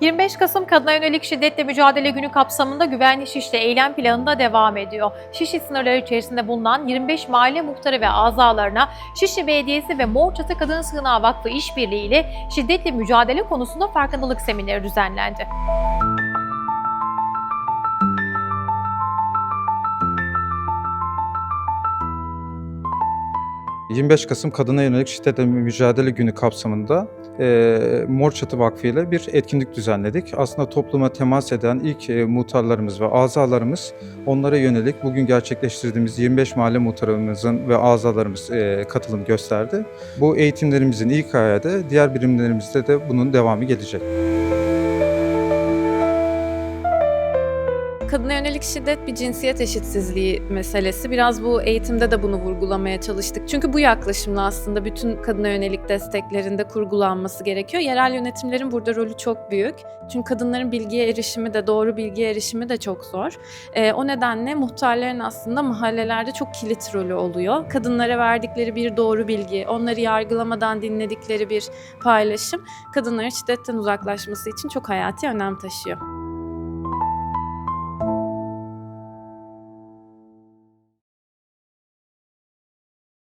25 Kasım Kadına Yönelik Şiddetle Mücadele Günü kapsamında güvenli Şişli eylem planı da devam ediyor. Şişli sınırları içerisinde bulunan 25 mahalle muhtarı ve azalarına Şişli Belediyesi ve Mor Çatı Kadın Sığınağı Vakfı işbirliği ile şiddetle mücadele konusunda farkındalık semineri düzenlendi. 25 Kasım Kadına Yönelik Şiddetle Mücadele Günü kapsamında e, Mor Çatı Vakfı ile bir etkinlik düzenledik. Aslında topluma temas eden ilk e, muhtarlarımız ve azalarımız onlara yönelik bugün gerçekleştirdiğimiz 25 mahalle muhtarımızın ve azalarımız e, katılım gösterdi. Bu eğitimlerimizin ilk ayağı da diğer birimlerimizde de bunun devamı gelecek. Kadına yönelik şiddet bir cinsiyet eşitsizliği meselesi. Biraz bu eğitimde de bunu vurgulamaya çalıştık. Çünkü bu yaklaşımla aslında bütün kadına yönelik desteklerinde kurgulanması gerekiyor. Yerel yönetimlerin burada rolü çok büyük. Çünkü kadınların bilgiye erişimi de, doğru bilgiye erişimi de çok zor. Ee, o nedenle muhtarların aslında mahallelerde çok kilit rolü oluyor. Kadınlara verdikleri bir doğru bilgi, onları yargılamadan dinledikleri bir paylaşım, kadınların şiddetten uzaklaşması için çok hayati önem taşıyor.